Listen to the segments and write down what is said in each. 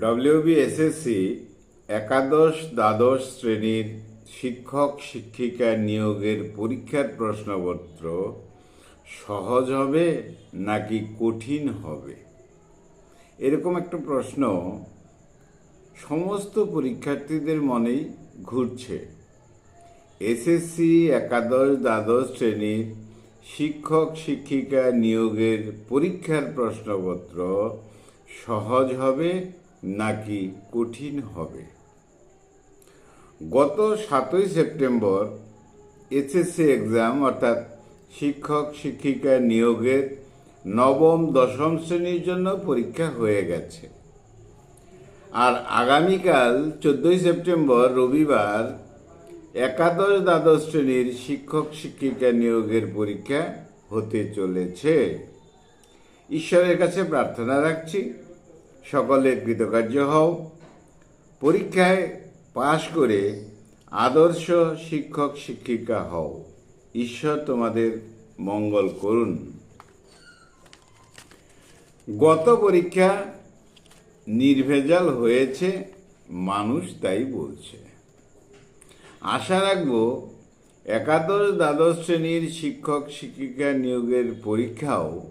WB SSC একাদশ দ্বাদশ শ্রেণির শিক্ষক শিক্ষিকা নিয়োগের পরীক্ষার প্রশ্নপত্র সহজ হবে নাকি কঠিন হবে? এরকম একটা প্রশ্ন সমস্ত পরীক্ষার্থীদের মনেই ঘুরছে। এসএসসি একাদশ দ্বাদশ শ্রেণির শিক্ষক শিক্ষিকা নিয়োগের পরীক্ষার প্রশ্নপত্র সহজ হবে নাকি কঠিন হবে? গত সাতই সেপ্টেম্বর এসএসসি এক্সাম, অর্থাৎ শিক্ষক শিক্ষিকা নিয়োগের নবম দশম শ্রেণির জন্য পরীক্ষা হয়ে গেছে। আর আগামীকাল চোদ্দই সেপ্টেম্বর রবিবার একাদশ দ্বাদশ শ্রেণির শিক্ষক শিক্ষিকা নিয়োগের পরীক্ষা হতে চলেছে। ঈশ্বরের কাছে প্রার্থনা রাখছি। সকলে কৃতকার্য হও। পরীক্ষায় পাশ করে আদর্শ শিক্ষক শিক্ষিকা হও। ঈশ্বর তোমাদের মঙ্গল করুন। গত পরীক্ষা নির্ভেজাল হয়েছে, মানুষ তাই বলছে। আশা রাখব, একাদশ দ্বাদশ শ্রেণির শিক্ষক শিক্ষিকা নিয়োগের পরীক্ষাও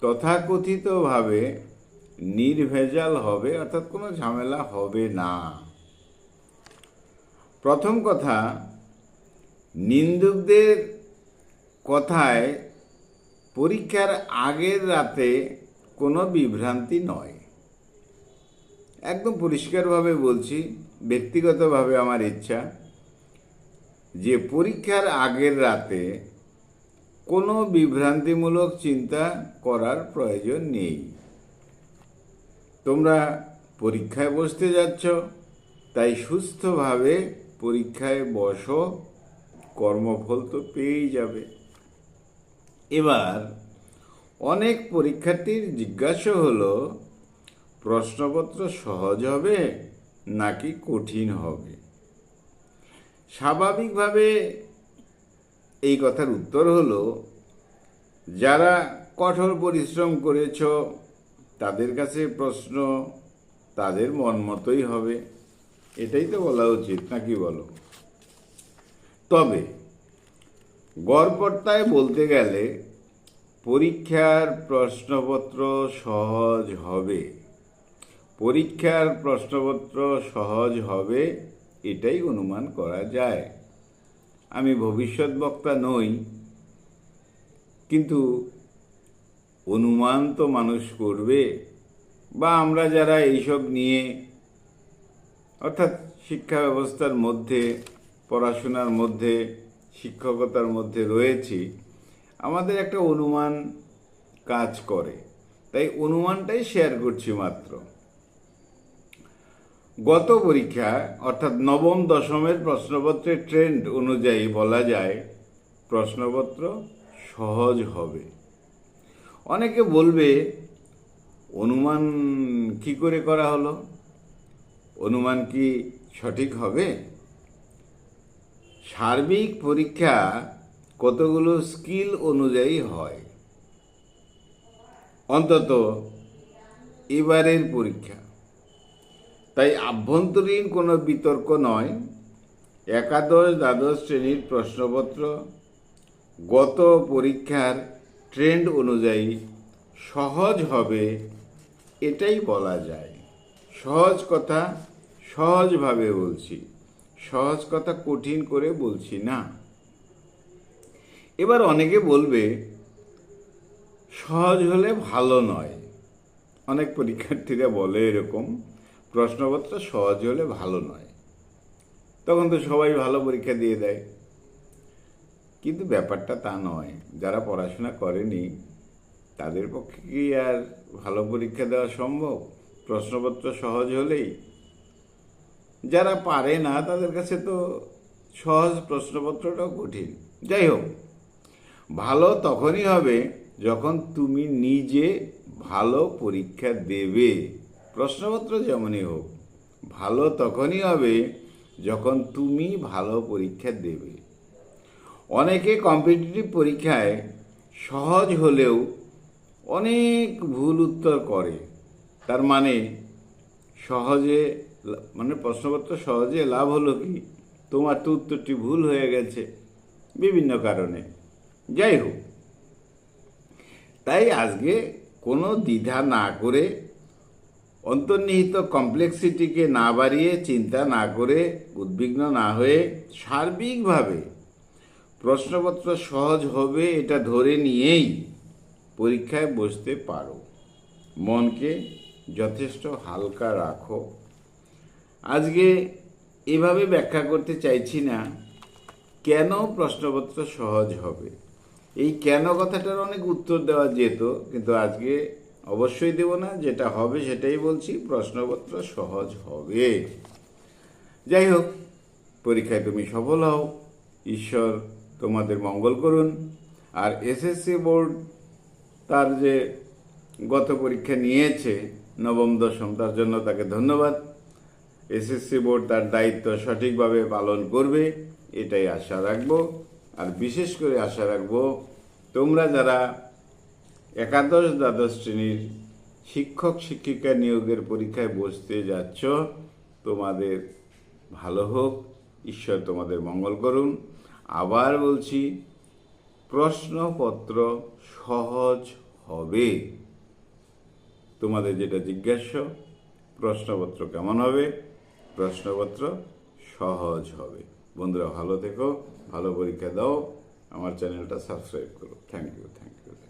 তথাকথিতভাবে নির্ভেজাল হবে, অর্থাৎ কোনো ঝামেলা হবে না। প্রথম কথা, নিন্দুকদের কথায় পরীক্ষার আগের রাতে কোনো বিভ্রান্তি নয়। একদম পরিষ্কারভাবে বলছি, ব্যক্তিগতভাবে আমার ইচ্ছা যে পরীক্ষার আগের রাতে কোনো বিভ্রান্তিমূলক চিন্তা করার প্রয়োজন নেই। তোমরা পরীক্ষায় বসতে যাচ্ছ, তাই সুস্থভাবে পরীক্ষায় বসো, কর্মফল তো পেয়েই যাবে। এবার অনেক পরীক্ষার্থীর জিজ্ঞাসা হলো, প্রশ্নপত্র সহজ হবে নাকি কঠিন হবে? স্বাভাবিকভাবে এই কথার উত্তর হলো, যারা কঠোর পরিশ্রম করেছ তাদের কাছে প্রশ্ন, তাদের মন মতোই হবে। এটাই তো বলা উচিত, নাকি বলো? তবে গড়পর্তায় বলতে গেলে পরীক্ষার প্রশ্নপত্র সহজ হবে। পরীক্ষার প্রশ্নপত্র সহজ হবে, এটাই অনুমান করা যায়। আমি ভবিষ্যৎ বক্তা নই, কিন্তু অনুমান তো মানুষ করবে। বা আমরা যারা এইসব নিয়ে, অর্থাৎ শিক্ষা ব্যবস্থার মধ্যে, পড়াশোনার মধ্যে, শিক্ষকতার মধ্যে রয়েছি, আমাদের একটা অনুমান কাজ করে। তাই অনুমানটাই শেয়ার করছি মাত্র। গত পরীক্ষা, অর্থাৎ নবম দশমের প্রশ্নপত্রের ট্রেন্ড অনুযায়ী বলা যায়, প্রশ্নপত্র সহজ হবে। অনেকে বলবে, অনুমান কি করে করা হলো? অনুমান কি সঠিক হবে? সার্বিক পরীক্ষা কতগুলো স্কিল অনুযায়ী হয়? অন্তত এবারের পরীক্ষা। তাই আভ্যন্তরীণ কোনো বিতর্ক নয়, একাদশ, দ্বাদশ শ্রেণির প্রশ্নপত্র, গত পরীক্ষার ট্রেন্ড অনুযায়ী সহজ হবে এটাই বলা যায়। সহজ কথা সহজভাবে বলছি। সহজ কথা কঠিন করে বলছি না। এবার অনেকে বলবে, সহজ হলে ভালো নয়। অনেক পরীক্ষার্থীরা বলে এরকম, প্রশ্নপত্র সহজ হলে ভালো নয়। তখন তো সবাই ভালো পরীক্ষা দিয়ে দেয়। কিন্তু ব্যাপারটা তা নয়। যারা পড়াশোনা করেনি, তাদের পক্ষে কি আর ভালো পরীক্ষা দেওয়া সম্ভব? প্রশ্নপত্র সহজ হলেই? যারা পারে না, তাদের কাছে তো সহজ প্রশ্নপত্রটাও কঠিন। যাই হোক, ভালো তখনই হবে যখন তুমি নিজে ভালো পরীক্ষা দেবে। প্রশ্নপত্র যেমনই হোক, ভালো তখনই হবে যখন তুমি ভালো পরীক্ষা দেবে। অনেকে কম্পিটিটিভ পরীক্ষায় সহজ হলেও অনেক ভুল উত্তর করে। তার মানে সহজে মানে প্রশ্নপত্র সহজে লাভ হলো কি? তোমার তো উত্তরটি ভুল হয়ে গেছে বিভিন্ন কারণে। যাই হোক, তাই আজকে কোনো দ্বিধা না করে অন্তর্নিহিত কমপ্লেক্সিটিকে না বাড়িয়ে চিন্তা না করে উদ্বিগ্ন না হয়ে সার্বিকভাবে প্রশ্নপত্র সহজ হবে এটা ধরে নিয়েই পরীক্ষায় বসতে পারো। মনকে যথেষ্ট হালকা রাখো। আজকে এভাবে ব্যাখ্যা করতে চাইছি না, কেন প্রশ্নপত্র সহজ হবে? এই কেন কথাটার অনেক উত্তর দেওয়া যেত, কিন্তু আজকে অবশ্যই দেব না, যেটা হবে সেটাই বলছি, প্রশ্নপত্র সহজ হবে। যাই হোক, পরীক্ষায় তুমি সফল হও। ঈশ্বর তোমাদের মঙ্গল করুন। আর এসএসসি বোর্ড তার যে গত পরীক্ষা নিয়েছে, নবম, দশম, তার জন্য তাকে ধন্যবাদ। এসএসসি বোর্ড তার দায়িত্ব সঠিকভাবে পালন করবে, এটাই আশা রাখব। আর বিশেষ করে আশা রাখব, তোমরা যারা একাদশ দ্বাদশ শ্রেণির শিক্ষক, শিক্ষিকা নিয়োগের পরীক্ষায় বসতে যাচ্ছ, তোমাদের ভালো হোক, ঈশ্বর তোমাদের মঙ্গল করুন। আবার বলছি, প্রশ্নপত্র সহজ হবে। তোমাদের যেটা জিজ্ঞাস্য, প্রশ্নপত্র কেমন হবে? প্রশ্নপত্র সহজ হবে। বন্ধুরা, ভালো থেকো, ভালো পরীক্ষা দাও, আমার চ্যানেলটা সাবস্ক্রাইব করো। Thank you thank you